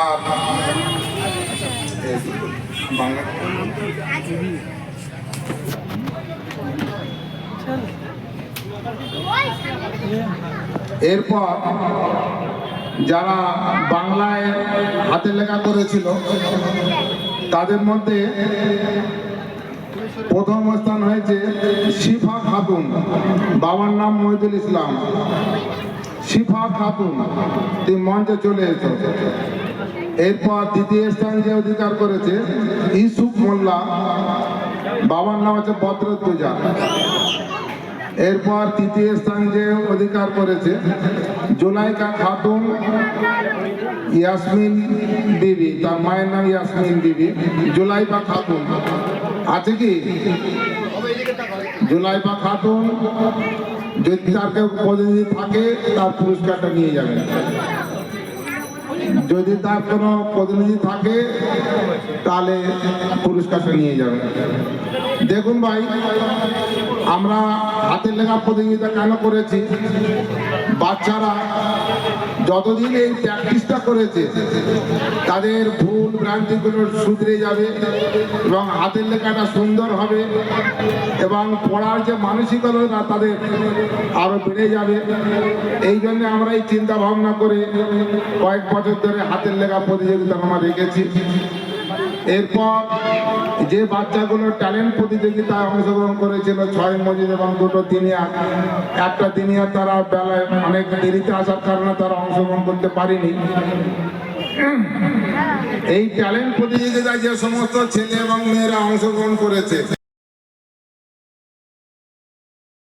আর এরপর যারা বাংলায় হাতে লেখা করেছিল, তাদের মধ্যে প্রথম স্থান হয়েছে শিফা খাতুন। বাবার নাম মহিদুল ইসলাম। শিফা খাতুন, তিনি মঞ্চে চলে এসো এরপর দ্বিতীয় স্থান যে অধিকার করেছে ইসুফ মোল্লা, বাবার নাম হচ্ছে বদ্রতুজা এরপর তৃতীয় স্থান যে অধিকার করেছে, জুলাইকা খাতুন, ইয়াসমিন বিবি, তার মায়ের নাম ইয়াসমিন বিবি, জুলাইকা খাতুন। আছে কি? জুলাইকা খাতুন যদি তার কেউ প্রতিনিধি থাকে, তার পুরস্কারটা নিয়ে যাবেন। যদি তার কোনো প্রতিনিধি থাকে, তাহলে পুরস্কারটা নিয়ে যাবেন। দেখুন ভাই, আমরা হাতের লেখা প্রতিযোগিতা কেন করেছি? বাচ্চারা যতদিন এই প্র্যাকটিসটা করেছে, তাদের ভুল ভ্রান্তিগুলো শুধরে যাবে এবং হাতের লেখাটা সুন্দর হবে এবং পড়ার যে মানসিকতা তাদের আরও বেড়ে যাবে। এই জন্য আমরা এই চিন্তা ভাবনা করে কয়েক বছর ধরে হাতের লেখা প্রতিযোগিতা আমরা রেখেছি। এরপর যে বাচ্চাগুলো ট্যালেন্ট প্রতিযোগিতায় অংশগ্রহণ করেছিল ছয় মজিদ এবং দুটো দিনিয়া, একটা দিনিয়া তারা বেলায় অনেক দেরিতে আসার কারণে তারা অংশগ্রহণ করতে পারেনি। এই ট্যালেন্ট প্রতিযোগিতায় যে সমস্ত ছেলে এবং মেয়েরা অংশগ্রহণ করেছে